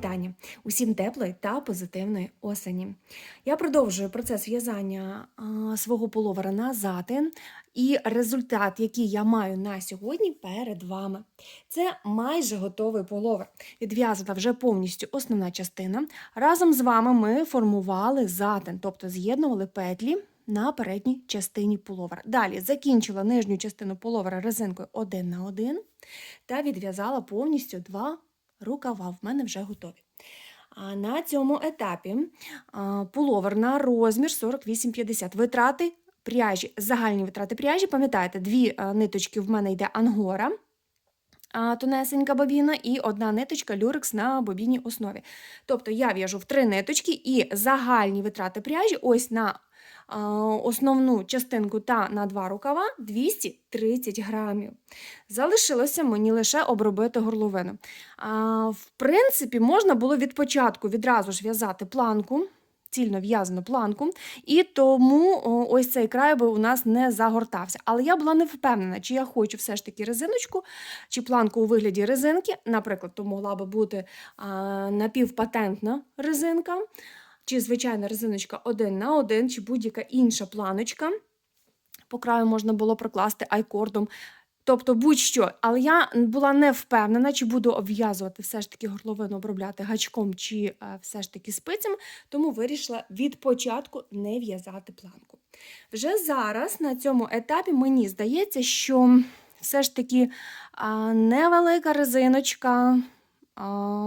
Вітання, усім теплої та позитивної осені. Я продовжую процес в'язання свого половера на затин, і результат, який я маю на сьогодні, перед вами. Це майже готовий половер. Відв'язана вже повністю основна частина. Разом з вами ми формували затин, тобто з'єднували петлі. На передній частині половера. Далі закінчила нижню частину половера резинкою 1 на 1 та відв'язала повністю два рукава. В мене вже готові. А на цьому етапі пуловер на розмір 48-50. Витрати пряжі, загальні витрати пряжі, пам'ятаєте, дві ниточки в мене йде ангора. Тонесенька бобіна і одна ниточка люрекс на бобінній основі. Тобто я в'яжу в три ниточки і загальні витрати пряжі ось на основну частинку та на два рукава 230 грамів. Залишилося мені лише обробити горловину. В принципі, можна було від початку відразу ж в'язати планку. Цільно в'язану планку, і тому ось цей край би у нас не загортався. Але я була не впевнена, чи я хочу все ж таки резиночку, чи планку у вигляді резинки. Наприклад, то могла би бути а, напівпатентна резинка, чи звичайна резиночка один на один, чи будь-яка інша планочка. По краю можна було прокласти айкордом. Тобто будь-що, але я була не впевнена, чи буду обв'язувати все ж таки горловину обробляти гачком чи е, все ж таки спицем, тому вирішила від початку не в'язати планку. Вже зараз на цьому етапі мені здається, що все ж таки невелика резиночка,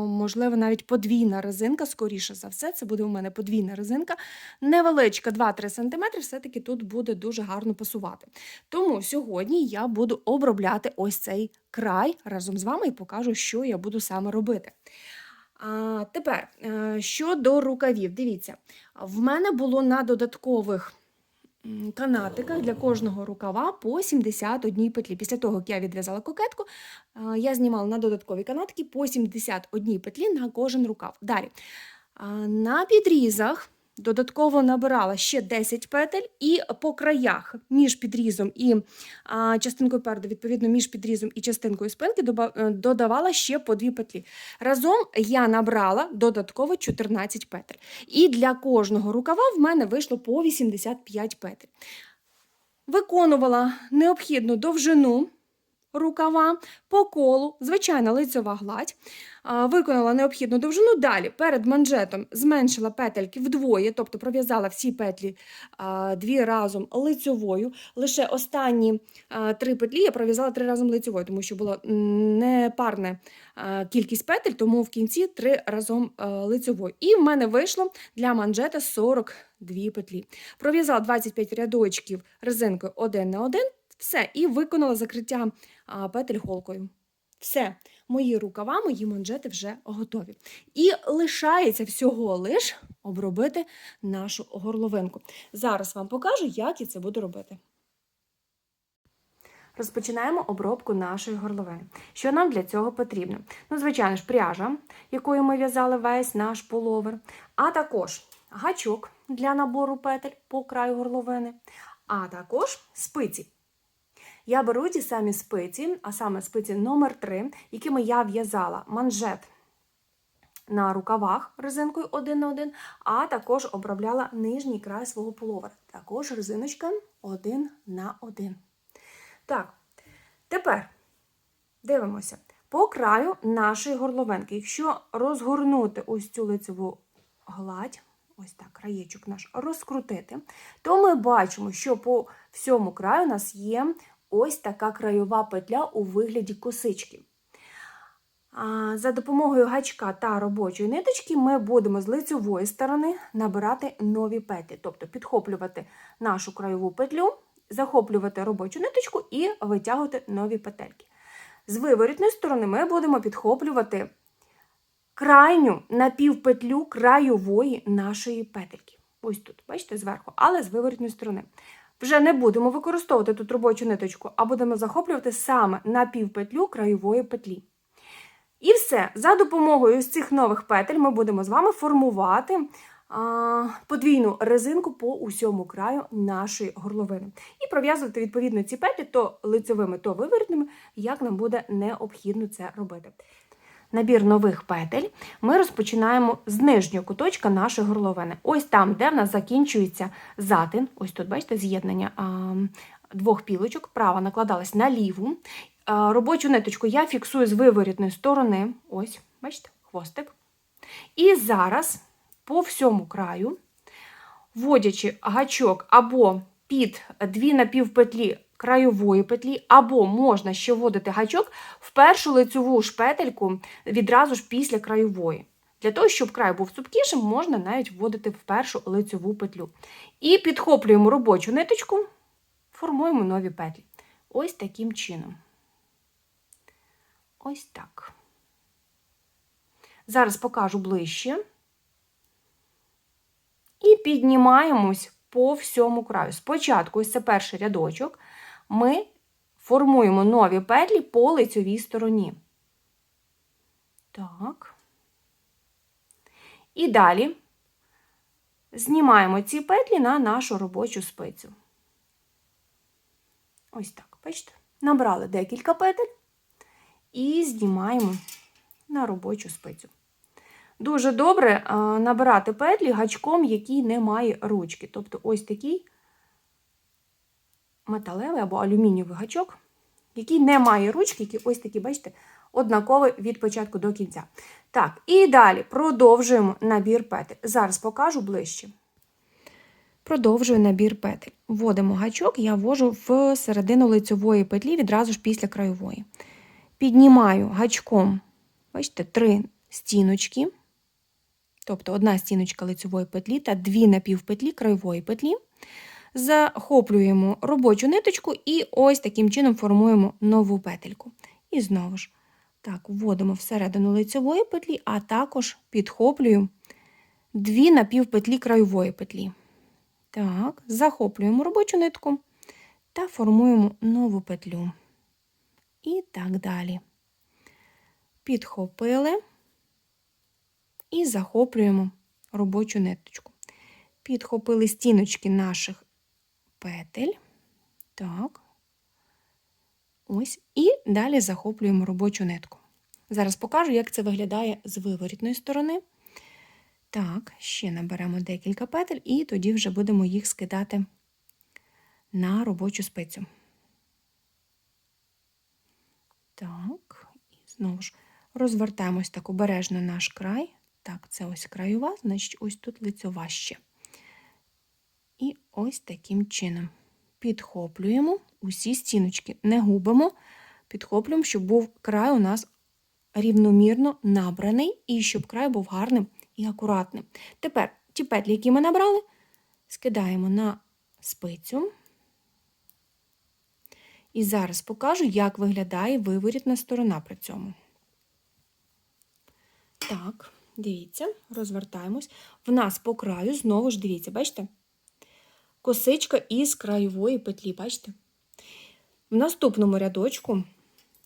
можливо, навіть подвійна резинка, скоріше за все, це буде у мене подвійна резинка. Невеличка 2-3 см, все-таки тут буде дуже гарно пасувати. Тому сьогодні я буду обробляти ось цей край разом з вами і покажу, що я буду саме робити. А, Тепер е, щодо рукавів, дивіться, в мене було на додаткових канатиках для кожного рукава по 71 петлі. Після того, як я відв'язала кокетку, е, я знімала на додаткові канатки по 71 петлі на кожен рукав. Далі. На підрізах додатково набирала ще 10 петель, і по краях між підрізом і а, частинкою переду, відповідно, між підрізом і частинкою спинки е, додавала ще по 2 петлі. Разом я набрала додатково 14 петель. І для кожного рукава в мене вийшло по 85 петель. Виконувала необхідну довжину рукава по колу, звичайна лицьова гладь. Виконала необхідну довжину. Далі перед манжетом зменшила петельки вдвоє, тобто пров'язала всі петлі дві разом лицьовою. Лише останні три петлі я пров'язала три разом лицьовою, тому що була непарна кількість петель, тому в кінці три разом лицьовою. І в мене вийшло для манжета 42 петлі. Пров'язала 25 рядочків резинкою один на один. Все, і виконала закриття петель голкою. Все, мої рукава, мої манжети вже готові. І лишається всього лиш обробити нашу горловинку. Зараз вам покажу, як я це буду робити. Розпочинаємо обробку нашої горловини. Що нам для цього потрібно? Ну, звичайно ж, пряжа, якою ми в'язали весь наш пуловер, а також гачок для набору петель по краю горловини, а також спиці. Я беру ті самі спиці, а саме спиці номер 3 якими я в'язала манжет на рукавах резинкою 1 на 1, а також обробляла нижній край свого пуловера. Також резиночка 1 на 1. Так, тепер дивимося. По краю нашої горловинки. Якщо розгорнути ось цю лицеву гладь, ось так, краєчок наш розкрутити, то ми бачимо, що по всьому краю у нас є ось така краєва петля у вигляді косички. За допомогою гачка та робочої ниточки ми будемо з лицевої сторони набирати нові петлі, тобто підхоплювати нашу краєву петлю, захоплювати робочу ниточку і витягувати нові петельки. З виворітної сторони ми будемо підхоплювати крайню напівпетлю краєвої нашої петельки. Ось тут, бачите, зверху, але з виворітної сторони. Вже не будемо використовувати тут робочу ниточку, а будемо захоплювати саме напівпетлю краєвої петлі. І все. За допомогою ось цих нових петель ми будемо з вами формувати а, подвійну резинку по усьому краю нашої горловини. І пров'язувати, відповідно, ці петлі то лицевими, то виворітними, як нам буде необхідно це робити. Набір нових петель, ми розпочинаємо з нижнього куточка нашої горловини. Ось там, де в нас закінчується затин. Ось тут, бачите, з'єднання двох пілочок. Права накладалась на ліву. Робочу ниточку я фіксую з виворітної сторони. Ось, бачите, хвостик. І зараз по всьому краю, вводячи гачок або під дві напівпетлі краєвої петлі, або можна ще вводити гачок в першу лицьову шпетельку відразу ж після краєвої. Для того, щоб край був цупкішим, можна навіть вводити в першу лицьову петлю. І підхоплюємо робочу ниточку, формуємо нові петлі. Ось таким чином. Ось так. Зараз покажу ближче. І піднімаємось по всьому краю. Спочатку, ось це перший рядочок, ми формуємо нові петлі по лицьовій стороні. Так. І далі знімаємо ці петлі на нашу робочу спицю. Ось так, бачите? Набрали декілька петель і знімаємо на робочу спицю. Дуже добре набирати петлі гачком, який не має ручки. Тобто ось такий металевий або алюмінієвий гачок, який не має ручки, який ось такий, бачите, однаковий від початку до кінця. Так, і далі продовжуємо набір петель. Зараз покажу ближче. Продовжую набір петель. Вводимо гачок, я ввожу в середину лицьової петлі відразу ж після краєвої. Піднімаю гачком, бачите, три стіночки, тобто одна стіночка лицьової петлі та дві напівпетлі краєвої петлі. Захоплюємо робочу ниточку і ось таким чином формуємо нову петельку. І знову ж, так, вводимо всередину лицьової петлі, а також підхоплюємо дві напівпетлі краєвої петлі. Так, захоплюємо робочу нитку та формуємо нову петлю. І так далі. Підхопили і захоплюємо робочу ниточку. Підхопили стіночки наших петель. Так. Ось. І далі захоплюємо робочу нитку. Зараз покажу, як це виглядає з виворітної сторони. Так, ще наберемо декілька петель, і тоді вже будемо їх скидати на робочу спицю. Так, і знову ж розвертаємось так обережно наш край. Так, це ось краєва, значить, ось тут лицьова ще. Ось таким чином підхоплюємо усі стіночки, не губимо, підхоплюємо, щоб був край у нас рівномірно набраний і щоб край був гарним і акуратним. Тепер ті петлі, які ми набрали, скидаємо на спицю. І зараз покажу, як виглядає виворітна сторона при цьому. Так, дивіться, розвертаємось. В нас по краю, знову ж дивіться, бачите? Косичка із краєвої петлі, бачите? В наступному рядочку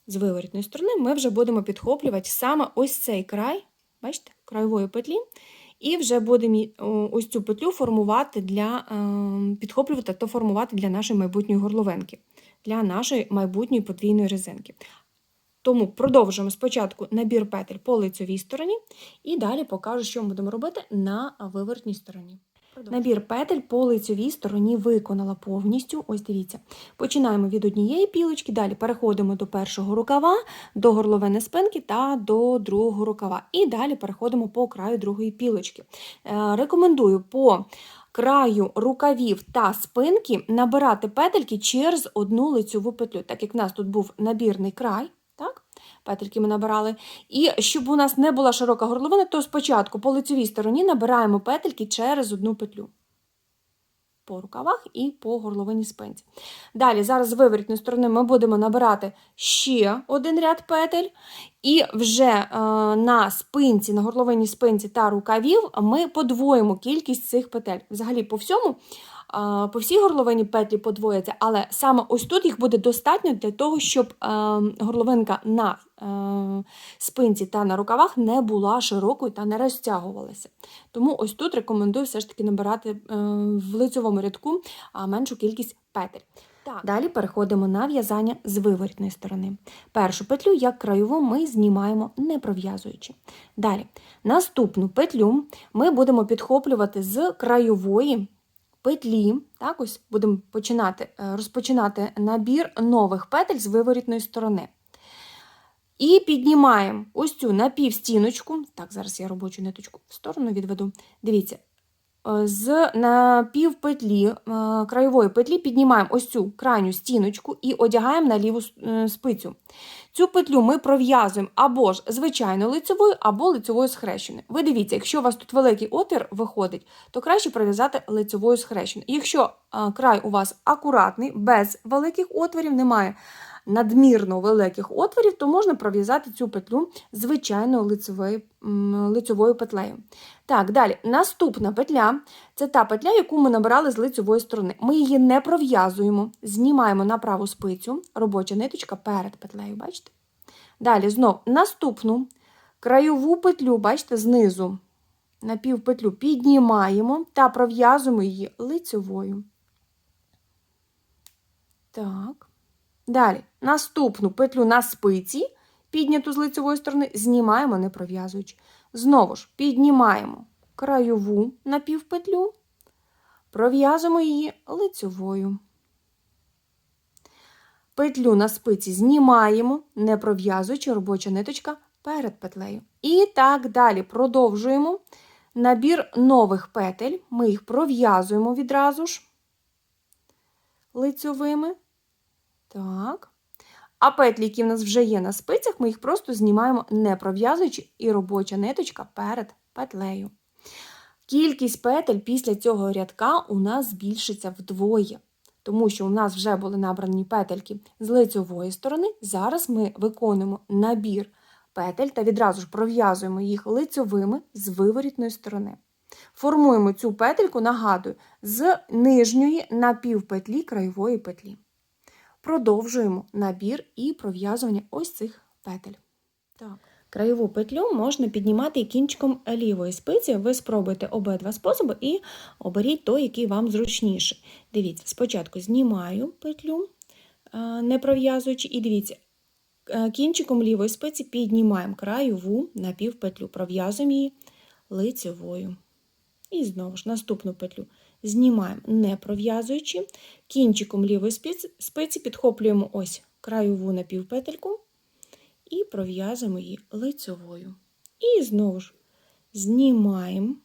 з виворітної сторони ми вже будемо підхоплювати саме ось цей край, бачите, краєвої петлі, і вже будемо ось цю петлю формувати для підхоплювати та формувати для нашої майбутньої горловинки, для нашої майбутньої подвійної резинки. Тому продовжуємо спочатку набір петель по лицьовій стороні, і далі покажу, що ми будемо робити на виворотній стороні. Набір петель по лицьовій стороні виконала повністю. Ось дивіться. Починаємо від однієї пілочки, далі переходимо до першого рукава, до горловини спинки та до другого рукава. І далі переходимо по краю другої пілочки. Е, Рекомендую по краю рукавів та спинки набирати петельки через одну лицьову петлю. Так як в нас тут був набірний край? Петельки ми набирали. І щоб у нас не була широка горловина, то спочатку по лицевій стороні набираємо петельки через одну петлю. По рукавах і по горловині спинці. Далі, зараз з виворітної сторони ми будемо набирати ще один ряд петель, і вже е, на спинці, на горловині спинці та рукавів ми подвоїмо кількість цих петель. Взагалі, по всьому по всій горловині петлі подвояться, але саме ось тут їх буде достатньо для того, щоб горловинка на спинці та на рукавах не була широкою та не розтягувалася. Тому ось тут рекомендую все ж таки набирати е, в лицевому рядку меншу кількість петель. Далі переходимо на в'язання з виворітної сторони. Першу петлю, як краєву, ми знімаємо не пров'язуючи. Далі, наступну петлю ми будемо підхоплювати з краєвої петлі. Так, ось будемо починати, е, розпочинати набір нових петель з виворітної сторони. І піднімаємо ось цю напівстіночку. Так, зараз я робочу ниточку в сторону відведу. Дивіться, з напівпетлі, е, краєвої петлі піднімаємо ось цю крайню стіночку і одягаємо на ліву е, спицю. Цю петлю ми пров'язуємо або ж звичайно лицевою, або лицевою схрещеною. Ви дивіться, якщо у вас тут великий отвір виходить, то краще пров'язати лицевою схрещеною. Якщо е, край у вас акуратний, без великих отворів, немає надмірно великих отворів, то можна пров'язати цю петлю звичайною лицевою, лицевою петлею. Так, далі. Наступна петля це та петля, яку ми набирали з лицевої сторони. Ми її не пров'язуємо, знімаємо на праву спицю, робоча ниточка перед петлею, бачите? Далі знов наступну краєву петлю, бачите, знизу напівпетлю піднімаємо та пров'язуємо її лицевою. Так. Далі, наступну петлю на спиці, підняту з лицевої сторони, знімаємо, не пров'язуючи. Знову ж піднімаємо краєву напівпетлю, пров'язуємо її лицевою. Петлю на спиці знімаємо, не пров'язуючи робоча ниточка перед петлею. І так далі продовжуємо набір нових петель. Ми їх пров'язуємо відразу ж лицьовими. Так. А петлі, які в нас вже є на спицях, ми їх просто знімаємо, не пров'язуючи, і робоча ниточка перед петлею. Кількість петель після цього рядка у нас збільшиться вдвоє, тому що у нас вже були набрані петельки з лицьової сторони. Зараз ми виконуємо набір петель та відразу ж пров'язуємо їх лицьовими з виворітної сторони. Формуємо цю петельку, нагадую, з нижньої напівпетлі краєвої петлі. Продовжуємо набір і пров'язування ось цих петель. Так. Краєву петлю можна піднімати кінчиком лівої спиці. Ви спробуйте обидва способи і оберіть той, який вам зручніший. Дивіться, спочатку знімаю петлю, е, не пров'язуючи, і дивіться, е, кінчиком лівої спиці піднімаємо краєву напівпетлю, пров'язуємо її лицевою. І знову ж наступну петлю знімаємо, не пров'язуючи. Кінчиком лівої спиці, підхоплюємо ось краєву напівпетельку і пров'язуємо її лицевою. І знову ж знімаємо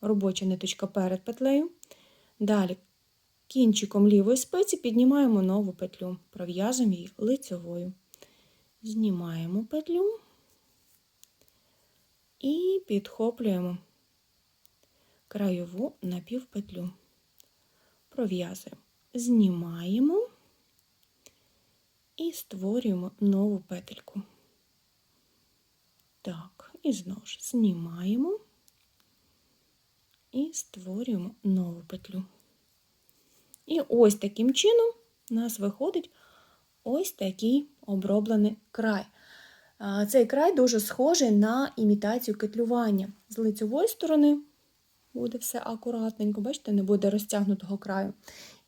робоча ниточка перед петлею. Далі кінчиком лівої спиці піднімаємо нову петлю, пров'язуємо її лицевою. Знімаємо петлю і підхоплюємо краєву напівпетлю. Пров'язуємо, знімаємо і створюємо нову петельку. Так, і знову ж знімаємо і створюємо нову петлю. І ось таким чином у нас виходить ось такий оброблений край. Цей край дуже схожий на імітацію кетлювання. З лицевої сторони буде все акуратненько, бачите, не буде розтягнутого краю.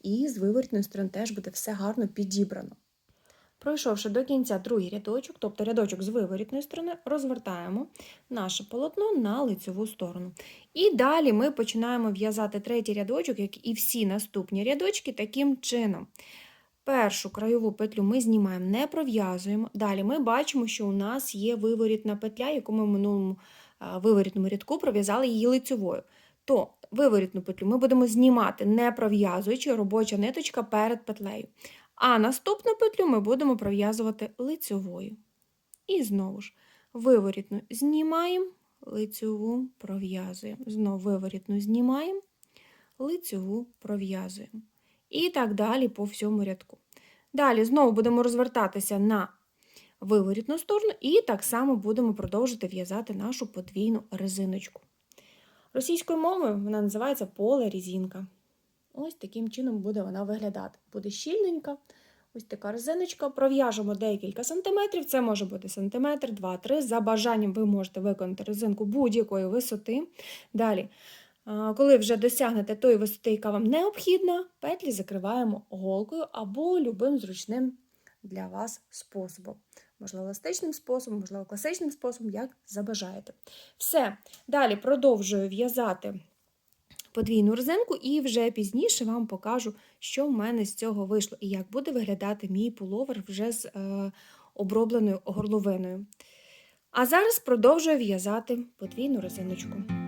І з вивертної сторони теж буде все гарно підібрано. Пройшовши до кінця другий рядочок, тобто рядочок з виворітної сторони, розвертаємо наше полотно на лицеву сторону. І далі ми починаємо в'язати третій рядочок, як і всі наступні рядочки, таким чином. Першу краєву петлю ми знімаємо, не пров'язуємо. Далі ми бачимо, що у нас є виворітна петля, яку ми в минулому виворітному рядку пров'язали її лицевою. То виворітну петлю ми будемо знімати, не пров'язуючи робоча ниточка перед петлею. А наступну петлю ми будемо пров'язувати лицевою. І знову ж виворітну знімаємо, лицеву пров'язуємо. Знову виворітну знімаємо, лицеву пров'язуємо. І так далі по всьому рядку. Далі знову будемо розвертатися на виворітну сторону і так само будемо продовжити в'язати нашу подвійну резиночку. Російською мовою вона називається поле різінка. Ось таким чином буде вона виглядати. Буде щільненька. Ось така резиночка. Пров'яжемо декілька сантиметрів. Це може бути сантиметр, два-три. За бажанням ви можете виконати резинку будь-якої висоти. Далі Коли вже досягнете тої висоти, яка вам необхідна, петлі закриваємо голкою або любим зручним для вас способом. Можливо, еластичним способом, можливо, класичним способом, як забажаєте. Все. Далі продовжую в'язати подвійну резинку, і вже пізніше вам покажу, що в мене з цього вийшло, і як буде виглядати мій пуловер вже з е, обробленою горловиною. А зараз продовжую в'язати подвійну резиночку.